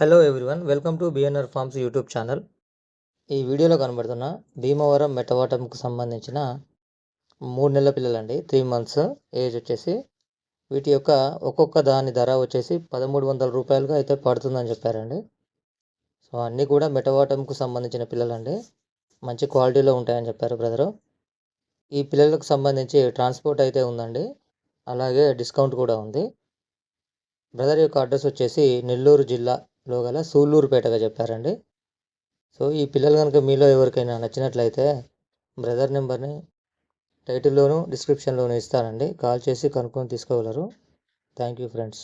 Hello everyone welcome to BNR farms YouTube channel ఈ వీడియోలో కనబడుతున్న భీమవరం మెటవాటంకు సంబంధించిన మూడు నెలల పిల్లలండి త్రీ మంత్స్ ఏజ్ వచ్చేసి. వీటి యొక్క ఒక్కొక్క దాని ధర వచ్చేసి పదమూడు వందల రూపాయలుగా అయితే పడుతుందని చెప్పారండి. సో అన్నీ కూడా మెటవాటంకు సంబంధించిన పిల్లలండి. మంచి క్వాలిటీలో ఉంటాయని చెప్పారు బ్రదరు. ఈ పిల్లలకు సంబంధించి ట్రాన్స్పోర్ట్ అయితే ఉందండి. అలాగే డిస్కౌంట్ కూడా ఉంది. బ్రదర్ యొక్క అడ్రస్ వచ్చేసి నెల్లూరు జిల్లా లో గల సూళ్ళూరుపేటగా చెప్పారండి. సో ఈ పిల్లలు కనుక మీలో ఎవరికైనా నచ్చినట్లయితే బ్రదర్ నెంబర్ని టైటిల్లోను డిస్క్రిప్షన్లోను ఇస్తానండి. కాల్ చేసి కనుక్కొని తీసుకోగలరు. Thank you friends.